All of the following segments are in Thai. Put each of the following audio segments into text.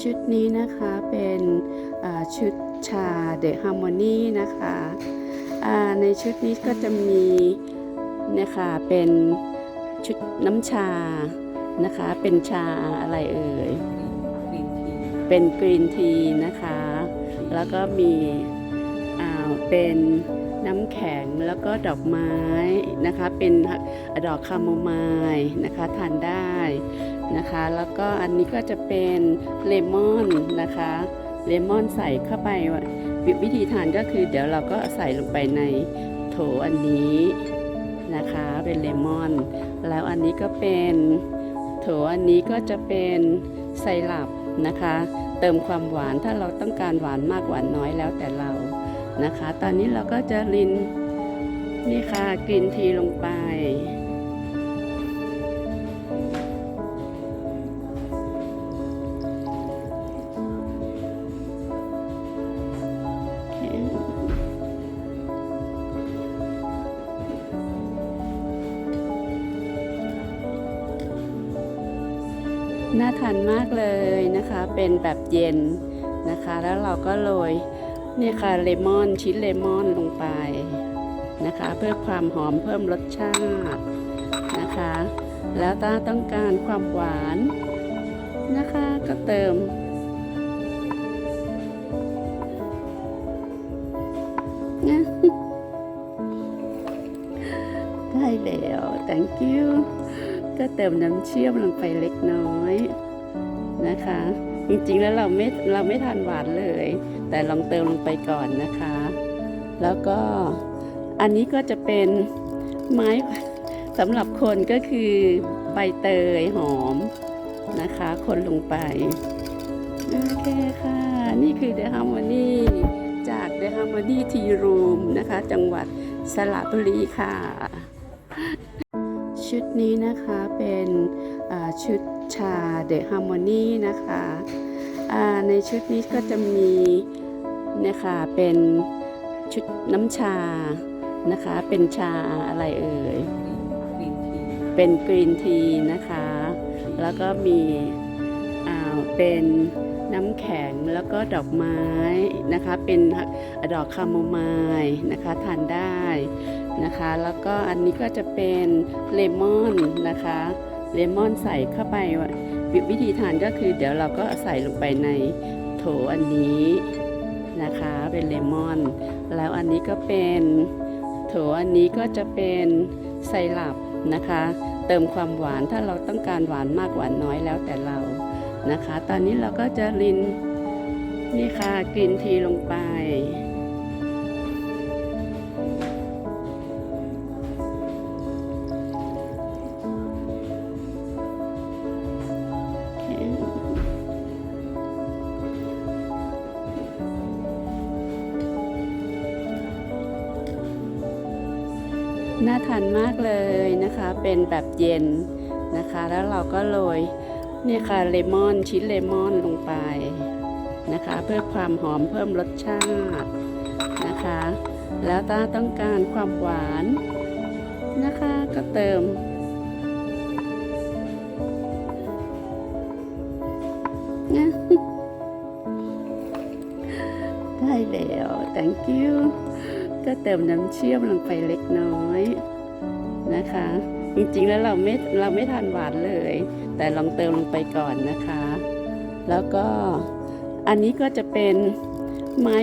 ชุดนี้นะคะเป็นชุดชาเดอะฮาร์โมนีนะคะในชุดนี้ก็จะมีนะคะเป็นชุดน้ำชานะคะเป็นชาอะไรเอ่ยเป็นกรีนทีนะคะ แล้วก็มีเป็นน้ำแข็งแล้วก็ดอกไม้นะคะ เป็นดอกคาโมไมล์นะคะทานได้ นะคะ แล้วก็อันนี้ก็จะเป็นเลมอนนะคะ เลมอนใส่เข้าไปวิธีทานก็คือ เดี๋ยวเราก็ใส่ลงไปในโถอันนี้นะคะ เป็นเลมอน แล้วอันนี้ก็เป็นโถอันนี้ก็จะเป็นไซรัปนะคะ เติมความหวานถ้าเราต้องการหวานมากหวานน้อยแล้วแต่เรานะคะ ตอนนี้เราก็จะรินนี่ค่ะกรีนทีลงไป น่าทานมากเลยนะคะ เป็นแบบเย็นนะคะ แล้วเราก็โรยนี่ค่ะเลมอนชิ้นเลมอนลงไปนะคะ เพื่อความหอมเพิ่มรสชาตินะคะ แล้วถ้าต้องการความหวานนะคะ ก็เติมนะได้แล้ว thank you ก็เติมน้ำเชื่อมลงไปเล็กน้อยนะคะ จริงๆแล้วเราไม่เราไม่ทานหวานเลย แต่ลองเติมลงไปก่อนนะคะ แล้วก็อันนี้ก็จะเป็นไม้สำหรับคนก็คือใบเตยหอมนะคะ คนลงไป โอเคค่ะ นี่คือ The Harmony จาก The Harmony Tea Room นะคะ จังหวัดสระบุรีค่ะ ชุดนี้นะคะเป็นชุดชา The Harmony นะคะในชุดนี้ก็จะมีนะคะเป็นชุดน้ำชานะคะเป็นชาอะไรเอ่ยเป็นกรีนทีนะคะ แล้วก็มีเป็นน้ำแข็งแล้วก็ดอกไม้นะคะ เป็นดอกคาโมไมล์นะคะทานได้ นะคะ แล้วก็อันนี้ก็จะเป็นเลมอนนะคะ เลมอนใส่เข้าไปวิธีทานก็คือ เดี๋ยวเราก็ใส่ลงไปในโถอันนี้นะคะ เป็นเลมอน แล้วอันนี้ก็เป็นโถอันนี้ก็จะเป็นไซรัปนะคะ เติมความหวานถ้าเราต้องการหวานมากหวานน้อยแล้วแต่เรานะคะ ตอนนี้เราก็จะรินนี่ค่ะกรีนทีลงไป น่าทานมากเลยนะคะ เป็นแบบเย็นนะคะ แล้วเราก็โรยนี่ค่ะเลมอนชิ้นเลมอนลงไปนะคะ เพื่อความหอมเพิ่มรสชาตินะคะ แล้วถ้าต้องการความหวานนะคะ ก็เติมนะได้แล้ว thank you ก็เติมน้ำเชื่อมลงไปเล็กน้อยนะคะ จริงๆแล้วเราไม่เราไม่ทานหวานเลย แต่ลองเติมลงไปก่อนนะคะ แล้วก็อันนี้ก็จะเป็นไม้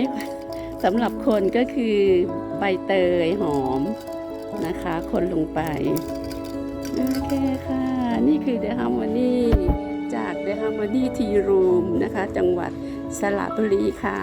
สำหรับคนก็คือใบเตยหอมนะคะ คนลงไป โอเคค่ะ นี่คือ The Harmony จาก The Harmony Tea Room นะคะ จังหวัดสระบุรีค่ะ